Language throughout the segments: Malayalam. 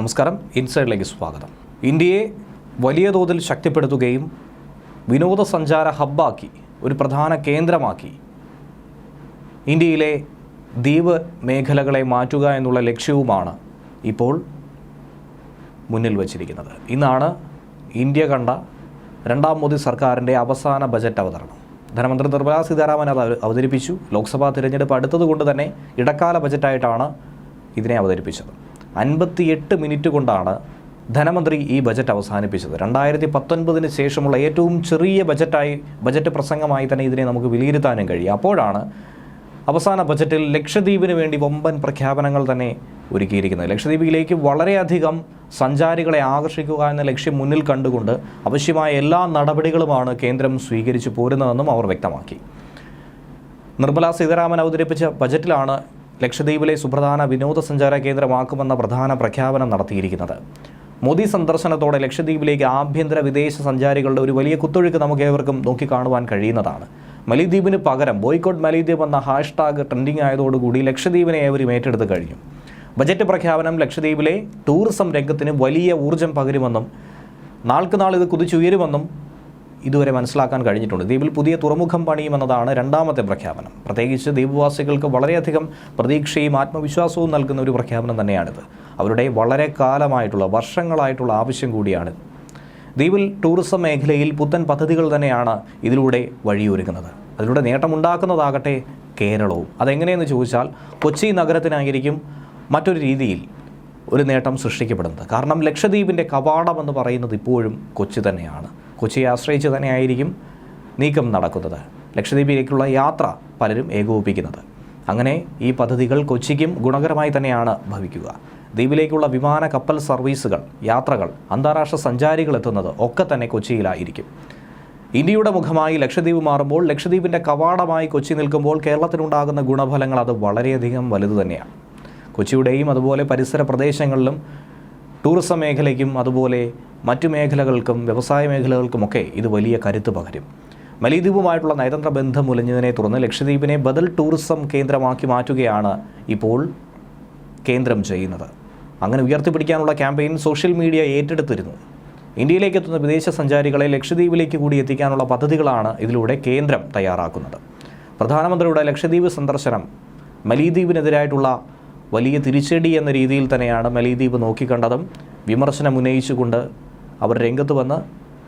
നമസ്കാരം. ഇൻസൈഡിലേക്ക് സ്വാഗതം. ഇന്ത്യയെ വലിയ തോതിൽ ശക്തിപ്പെടുത്തുകയും വിനോദസഞ്ചാര ഹബ്ബാക്കി ഒരു പ്രധാന കേന്ദ്രമാക്കി ഇന്ത്യയിലെ ദ്വീപ് മേഖലകളെ മാറ്റുക എന്നുള്ള ലക്ഷ്യവുമാണ് ഇപ്പോൾ മുന്നിൽ വച്ചിരിക്കുന്നത്. ഇന്നാണ് ഇന്ത്യ കണ്ട രണ്ടാം മോദി സർക്കാരിന്റെ അവസാന ബജറ്റ് അവതരണം. ധനമന്ത്രി നിർമ്മലാ സീതാരാമൻ അത് അവതരിപ്പിച്ചു. ലോക്സഭാ തിരഞ്ഞെടുപ്പ് അടുത്തതുകൊണ്ട് തന്നെ ഇടക്കാല ബജറ്റായിട്ടാണ് ഇതിനെ അവതരിപ്പിച്ചത്. അൻപത്തിയെട്ട് മിനിറ്റ് കൊണ്ടാണ് ധനമന്ത്രി ഈ ബജറ്റ് അവസാനിപ്പിച്ചത്. രണ്ടായിരത്തി പത്തൊൻപതിന് ശേഷമുള്ള ഏറ്റവും ചെറിയ ബജറ്റായി ബജറ്റ് പ്രസംഗമായി തന്നെ ഇതിനെ നമുക്ക് വിലയിരുത്താനും കഴിയും. അപ്പോഴാണ് അവസാന ബജറ്റിൽ ലക്ഷദ്വീപിന് വേണ്ടി വമ്പൻ പ്രഖ്യാപനങ്ങൾ തന്നെ ഒരുക്കിയിരിക്കുന്നത്. ലക്ഷദ്വീപിലേക്ക് വളരെയധികം സഞ്ചാരികളെ ആകർഷിക്കുക എന്ന ലക്ഷ്യം മുന്നിൽ കണ്ടുകൊണ്ട് ആവശ്യമായ എല്ലാ നടപടികളുമാണ് കേന്ദ്രം സ്വീകരിച്ചു പോരുന്നതെന്നും അവർ വ്യക്തമാക്കി. നിർമ്മലാ സീതാരാമൻ അവതരിപ്പിച്ച ബജറ്റിലാണ് ലക്ഷദ്വീപിലെ സുപ്രധാന വിനോദസഞ്ചാര കേന്ദ്രമാക്കുമെന്ന പ്രധാന പ്രഖ്യാപനം നടത്തിയിരിക്കുന്നത്. മോദി സന്ദർശനത്തോടെ ലക്ഷദ്വീപിലേക്ക് ആഭ്യന്തര വിദേശ സഞ്ചാരികളുടെ ഒരു വലിയ കുത്തൊഴുക്ക് നമുക്ക് ഏവർക്കും നോക്കിക്കാണുവാൻ കഴിയുന്നതാണ്. മലിദ്വീപിന് പകരം ബോയ്ക്കോട്ട് മലിദ്വീപ് എന്ന ഹാഷ്ടാഗ് ട്രെൻഡിംഗ് ആയതോടുകൂടി ലക്ഷദ്വീപിനെ ഏവരും ഏറ്റെടുത്ത് കഴിഞ്ഞു. ബജറ്റ് പ്രഖ്യാപനം ലക്ഷദ്വീപിലെ ടൂറിസം രംഗത്തിന് വലിയ ഊർജം പകരുമെന്നും നാൾക്കുനാൾ ഇത് കുതിച്ചുയരുമെന്നും ഇതുവരെ മനസ്സിലാക്കാൻ കഴിഞ്ഞിട്ടുണ്ട്. ദ്വീപിൽ പുതിയ തുറമുഖം പണിയുമെന്നതാണ് രണ്ടാമത്തെ പ്രഖ്യാപനം. പ്രത്യേകിച്ച് ദ്വീപവാസികൾക്ക് വളരെയധികം പ്രതീക്ഷയും ആത്മവിശ്വാസവും നൽകുന്ന ഒരു പ്രഖ്യാപനം തന്നെയാണിത്. അവരുടെ വളരെ കാലമായിട്ടുള്ള വർഷങ്ങളായിട്ടുള്ള ആവശ്യം കൂടിയാണ്. ദ്വീപിൽ ടൂറിസം മേഖലയിൽ പുത്തൻ പദ്ധതികൾ തന്നെയാണ് ഇതിലൂടെ വഴിയൊരുക്കുന്നത്. അതിലൂടെ നേട്ടമുണ്ടാക്കുന്നതാകട്ടെ കേരളവും. അതെങ്ങനെയെന്ന് ചോദിച്ചാൽ കൊച്ചി നഗരത്തിനായിരിക്കും മറ്റൊരു രീതിയിൽ ഒരു നേട്ടം സൃഷ്ടിക്കപ്പെടുന്നത്. കാരണം ലക്ഷദ്വീപിന്റെ കവാടമെന്ന് പറയുന്നത് ഇപ്പോഴും കൊച്ചി തന്നെയാണ്. കൊച്ചിയെ ആശ്രയിച്ച് തന്നെയായിരിക്കും നീക്കം നടക്കുന്നത്. ലക്ഷദ്വീപിലേക്കുള്ള യാത്ര പലരും ഏകോപിപ്പിക്കുന്നത്. അങ്ങനെ ഈ പദ്ധതികൾ കൊച്ചിക്കും ഗുണകരമായി തന്നെയാണ് ഭവിക്കുക. ദ്വീപിലേക്കുള്ള വിമാന കപ്പൽ സർവീസുകൾ യാത്രകൾ അന്താരാഷ്ട്ര സഞ്ചാരികൾ എത്തുന്നത് ഒക്കെ തന്നെ കൊച്ചിയിലായിരിക്കും. ഇന്ത്യയുടെ മുഖമായി ലക്ഷദ്വീപ് മാറുമ്പോൾ ലക്ഷദ്വീപിന്റെ കവാടമായി കൊച്ചി നിൽക്കുമ്പോൾ കേരളത്തിനുണ്ടാകുന്ന ഗുണഫലങ്ങൾ അത് വളരെയധികം വലുത് തന്നെയാണ്. കൊച്ചിയുടെയും അതുപോലെ പരിസര പ്രദേശങ്ങളിലും ടൂറിസം മേഖലയ്ക്കും അതുപോലെ മറ്റു മേഖലകൾക്കും വ്യവസായ മേഖലകൾക്കുമൊക്കെ ഇത് വലിയ കരുത്ത് പകരും. മലീദ്വീപുമായിട്ടുള്ള നയതന്ത്ര ബന്ധം മുലഞ്ഞതിനെ തുടർന്ന് ലക്ഷദ്വീപിനെ ബദൽ ടൂറിസം കേന്ദ്രമാക്കി മാറ്റുകയാണ് ഇപ്പോൾ കേന്ദ്രം ചെയ്യുന്നത്. അങ്ങനെ ഉയർത്തിപ്പിടിക്കാനുള്ള ക്യാമ്പയിൻ സോഷ്യൽ മീഡിയ ഏറ്റെടുത്തിരുന്നു. ഇന്ത്യയിലേക്ക് എത്തുന്ന വിദേശ സഞ്ചാരികളെ ലക്ഷദ്വീപിലേക്ക് കൂടി എത്തിക്കാനുള്ള പദ്ധതികളാണ് ഇതിലൂടെ കേന്ദ്രം തയ്യാറാക്കുന്നത്. പ്രധാനമന്ത്രിയുടെ ലക്ഷദ്വീപ് സന്ദർശനം മലീദ്വീപിനെതിരായിട്ടുള്ള വലിയ തിരിച്ചടി എന്ന രീതിയിൽ തന്നെയാണ് മലീദ്വീപ് നോക്കിക്കണ്ടതും വിമർശനം ഉന്നയിച്ചുകൊണ്ട് അവർ രംഗത്ത് വന്ന്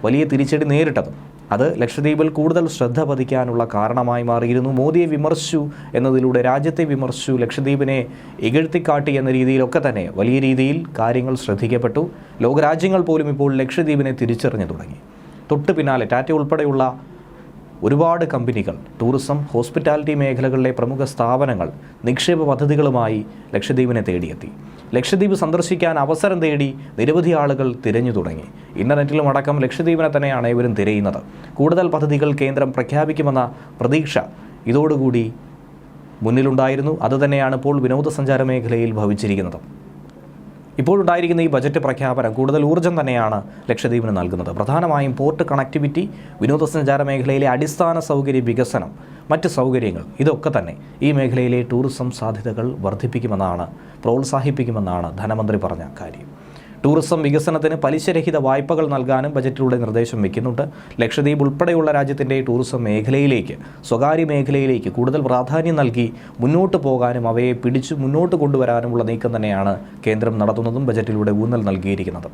വലിയ തിരിച്ചടി നേരിട്ടത്. അത് ലക്ഷദ്വീപിൽ കൂടുതൽ ശ്രദ്ധ പതിക്കാനുള്ള കാരണമായി മാറിയിരുന്നു. മോദിയെ വിമർശിച്ചു എന്നതിലൂടെ രാജ്യത്തെ വിമർശിച്ചു. ലക്ഷദ്വീപിനെ ഇകഴ്ത്തിക്കാട്ടി എന്ന രീതിയിലൊക്കെ തന്നെ വലിയ രീതിയിൽ കാര്യങ്ങൾ ശ്രദ്ധിക്കപ്പെട്ടു. ലോകരാജ്യങ്ങൾ പോലും ഇപ്പോൾ ലക്ഷദ്വീപിനെ തിരിച്ചറിഞ്ഞു തുടങ്ങി. തൊട്ട് പിന്നാലെ ടാറ്റ ഉൾപ്പെടെയുള്ള ഒരുപാട് കമ്പനികൾ ടൂറിസം ഹോസ്പിറ്റാലിറ്റി മേഖലകളിലെ പ്രമുഖ സ്ഥാപനങ്ങൾ നിക്ഷേപ പദ്ധതികളുമായി ലക്ഷദ്വീപിനെ തേടിയെത്തി. ലക്ഷദ്വീപ് സന്ദർശിക്കാൻ അവസരം തേടി നിരവധി ആളുകൾ തിരഞ്ഞു തുടങ്ങി. ഇന്റർനെറ്റിലും അടക്കം ലക്ഷദ്വീപിനെ തന്നെയാണ് ഇവരും തിരയുന്നത്. കൂടുതൽ പദ്ധതികൾ കേന്ദ്രം പ്രഖ്യാപിക്കുമെന്ന പ്രതീക്ഷ ഇതോടുകൂടി മുന്നിലുണ്ടായിരുന്നു. അതുതന്നെയാണ് ഇപ്പോൾ വിനോദസഞ്ചാര മേഖലയിൽ ഭവിച്ചിരിക്കുന്നത്. ഇപ്പോഴുണ്ടായിരിക്കുന്ന ഈ ബജറ്റ് പ്രഖ്യാപനം കൂടുതൽ ഊർജം തന്നെയാണ് ലക്ഷദ്വീപിന് നൽകുന്നത്. പ്രധാനമായും പോർട്ട് കണക്ടിവിറ്റി വിനോദസഞ്ചാര മേഖലയിലെ അടിസ്ഥാന സൗകര്യ വികസനം മറ്റ് സൗകര്യങ്ങൾ ഇതൊക്കെ തന്നെ ഈ മേഖലയിലെ ടൂറിസം സാധ്യതകൾ വർദ്ധിപ്പിക്കുമെന്നാണ് പ്രോത്സാഹിപ്പിക്കുമെന്നാണ് ധനമന്ത്രി പറഞ്ഞ കാര്യം. ടൂറിസം വികസനത്തിന് പലിശരഹിത വായ്പകൾ നൽകാനും ബജറ്റിലൂടെ നിർദ്ദേശം വയ്ക്കുന്നുണ്ട് ലക്ഷദ്വീപ് ഉൾപ്പെടെയുള്ള രാജ്യത്തിന്റെ ടൂറിസം മേഖലയിലേക്ക് സ്വകാര്യ മേഖലയിലേക്ക് കൂടുതൽ പ്രാധാന്യം നൽകി മുന്നോട്ട് പോകാനും അവയെ പിടിച്ചു മുന്നോട്ട് കൊണ്ടുവരാനുമുള്ള നീക്കം തന്നെയാണ് കേന്ദ്രം നടത്തുന്നതും ബജറ്റിലൂടെ ഊന്നൽ നൽകിയിരിക്കുന്നത്.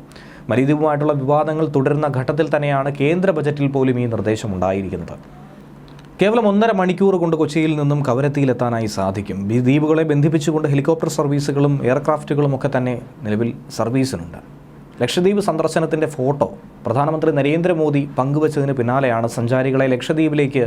മലീദ്വീപുമായിട്ടുള്ള വിവാദങ്ങൾ തുടരുന്ന ഘട്ടത്തിൽ തന്നെയാണ് കേന്ദ്ര ബജറ്റിൽ പോലും ഈ നിർദ്ദേശം ഉണ്ടായിരിക്കുന്നത്. കേവലം ഒന്നര മണിക്കൂർ കൊണ്ട് കൊച്ചിയിൽ നിന്നും കവരത്തിയിലെത്താനായി സാധിക്കും. ഈ ദ്വീപുകളെ ബന്ധിപ്പിച്ചുകൊണ്ട് ഹെലികോപ്റ്റർ സർവീസുകളും എയർക്രാഫ്റ്റുകളും ഒക്കെ തന്നെ നിലവിൽ സർവീസിനുണ്ട്. ലക്ഷദ്വീപ് സന്ദർശനത്തിന്റെ ഫോട്ടോ പ്രധാനമന്ത്രി നരേന്ദ്രമോദി പങ്കുവച്ചതിന് പിന്നാലെയാണ് സഞ്ചാരികളെ ലക്ഷദ്വീപിലേക്ക്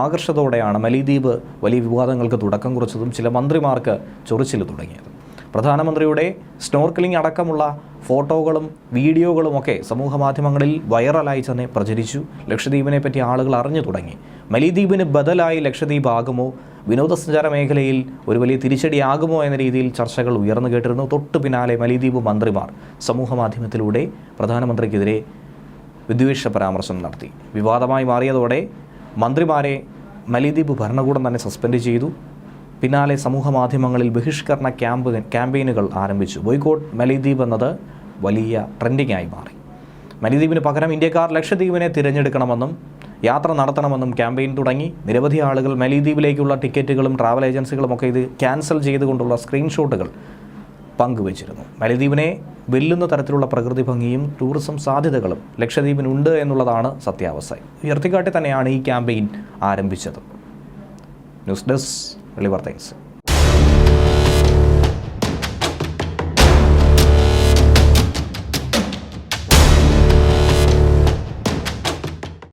ആകർഷതോടെയാണ് മലിദ്വീപ് വലിയ വിവാദങ്ങൾക്ക് തുടക്കം കുറിച്ചതും ചില മന്ത്രിമാർക്ക് ചൊറിച്ചിൽ തുടങ്ങിയത്. പ്രധാനമന്ത്രിയുടെ സ്നോർക്കലിംഗ് അടക്കമുള്ള ഫോട്ടോകളും വീഡിയോകളുമൊക്കെ സമൂഹ മാധ്യമങ്ങളിൽ വൈറലായി തന്നെ പ്രചരിച്ചു. ലക്ഷദ്വീപിനെ പറ്റി ആളുകൾ അറിഞ്ഞു തുടങ്ങി. മലിദ്വീപിന് ബദലായി ലക്ഷദ്വീപ് ആകുമോ? വിനോദസഞ്ചാര മേഖലയിൽ ഒരു വലിയ തിരിച്ചടിയാകുമോ എന്ന രീതിയിൽ ചർച്ചകൾ ഉയർന്നു കേട്ടിരുന്നു. തൊട്ടു പിന്നാലെ മലിദ്വീപ് മന്ത്രിമാർ സമൂഹ മാധ്യമത്തിലൂടെ പ്രധാനമന്ത്രിക്കെതിരെ വിദ്വേഷ പരാമർശം നടത്തി. വിവാദമായി മാറിയതോടെ മന്ത്രിമാരെ മലിദ്വീപ് ഭരണകൂടം തന്നെ സസ്പെൻഡ് ചെയ്തു. പിന്നാലെ സമൂഹ മാധ്യമങ്ങളിൽ ബഹിഷ്കരണ ക്യാമ്പ് ക്യാമ്പയിനുകൾ ആരംഭിച്ചു. ബോയ്ക്കോട്ട് മലിദ്വീപ് എന്നത് വലിയ ട്രെൻഡിംഗ് ആയി മാറി. മലിദ്വീപിന് പകരം ഇന്ത്യക്കാർ ലക്ഷദ്വീപിനെ തിരഞ്ഞെടുക്കണമെന്നും യാത്ര നടത്തണമെന്നും ക്യാമ്പയിൻ തുടങ്ങി. നിരവധി ആളുകൾ മലിദ്വീപിലേക്കുള്ള ടിക്കറ്റുകളും ട്രാവൽ ഏജൻസികളുമൊക്കെ ഇത് ക്യാൻസൽ ചെയ്തുകൊണ്ടുള്ള സ്ക്രീൻഷോട്ടുകൾ പങ്കുവച്ചിരുന്നു. മലിദ്വീപിനെ വെല്ലുന്ന തരത്തിലുള്ള പ്രകൃതി ഭംഗിയും ടൂറിസം സാധ്യതകളും ലക്ഷദ്വീപിനുണ്ട് എന്നുള്ളതാണ് സത്യാവസ്ഥ. ഉയർത്തിക്കാട്ടി തന്നെയാണ് ഈ ക്യാമ്പയിൻ ആരംഭിച്ചത്. News desk liver thighs